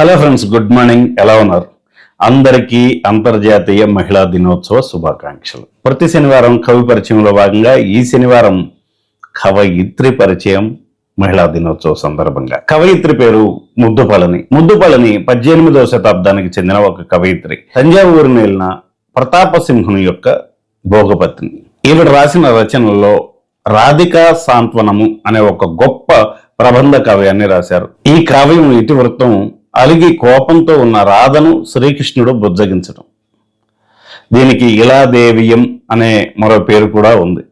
Hello friends good morning. ఎలా ఉన్నారు? అందరికీ అంతర్జాతీయ మహిళా దినోత్సవ శుభాకాంక్షలు. ప్రతి శనివారం కవి పరిచయంలో భాగంగా ఈ శనివారం కవయిత్రి పరిచయం మహిళా దినోత్సవ సందర్భంగా. కవయిత్రి పేరు ముద్దుపళని. ముద్దుపళని పద్దెనిమిదవ శతాబ్దానికి చెందిన ఒక కవయిత్రి. తంజావూరు నేలిన ప్రతాపసింహుని యొక్క భోగపత్ని. ఈవిడ రాసిన రచనల్లో రాధికా సాంత్వనము అనే ఒక గొప్ప ప్రబంధ కావ్యాన్ని రాశారు. ఈ కావ్యం ఇతివృత్తం అలిగి కోపంతో ఉన్న రాధను శ్రీకృష్ణుడు బుజ్జగించడం. దీనికి ఇలాదేవియం అనే మరో పేరు కూడా ఉంది.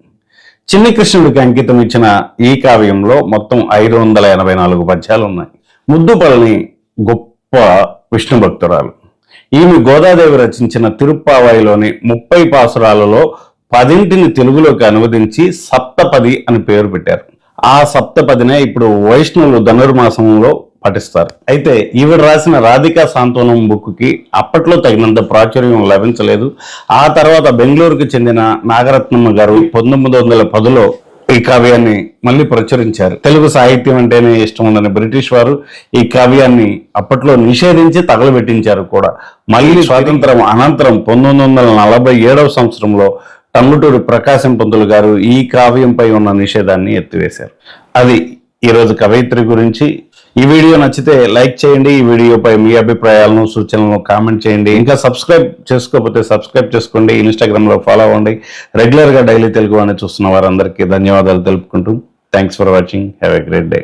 చిన్ని కృష్ణుడికి అంకితం ఇచ్చిన ఈ కావ్యంలో మొత్తం ఐదు వందల ఎనభై నాలుగు పద్యాలు ఉన్నాయి. ముద్దుపల్ని గొప్ప విష్ణు భక్తురాలు. ఈమె గోదాదేవి రచించిన తిరుప్పావాయిలోని ముప్పై పాసురాలలో పదింటిని తెలుగులోకి అనువదించి సప్తపది అని పేరు పెట్టారు. ఆ సప్తపదినే ఇప్పుడు వైష్ణవులు ధనుర్మాసంలో పఠిస్తారు అయితే ఈవిడ రాసిన రాధికా సాంత్వనం బుక్కి అప్పట్లో తగినంత ప్రాచుర్యం లభించలేదు. ఆ తర్వాత బెంగళూరుకు చెందిన నాగరత్నమ్మ గారు పంతొమ్మిది వందల పదిలో ఈ కావ్యాన్ని మళ్ళీ ప్రచురించారు. తెలుగు సాహిత్యం అంటేనే ఇష్టం ఉందని బ్రిటిష్ వారు ఈ కావ్యాన్ని అప్పట్లో నిషేధించి తగలబెట్టించారు కూడా. మళ్ళీ స్వాతంత్రం అనంతరం పంతొమ్మిది వందల నలభై ఏడవ సంవత్సరంలో టంగుటూరి ప్రకాశం పంతులు గారు ఈ కావ్యంపై ఉన్న నిషేధాన్ని ఎత్తివేశారు. అది ఈరోజు కవయిత్రి గురించి ఈ వీడియో నచ్చితే లైక్ చేయండి ఈ వీడియోపై మీ అభిప్రాయాలను సూచనలను కామెంట్ చేయండి. ఇంకా సబ్స్క్రైబ్ చేసుకోకపోతే సబ్స్క్రైబ్ చేసుకోండి ఇన్స్టాగ్రామ్లో ఫాలో అవ్వండి. రెగ్యులర్గా డైలీ తెలుగు అని చూస్తున్న వారందరికీ ధన్యవాదాలు తెలుపుకుంటూ. Thanks for watching have a great day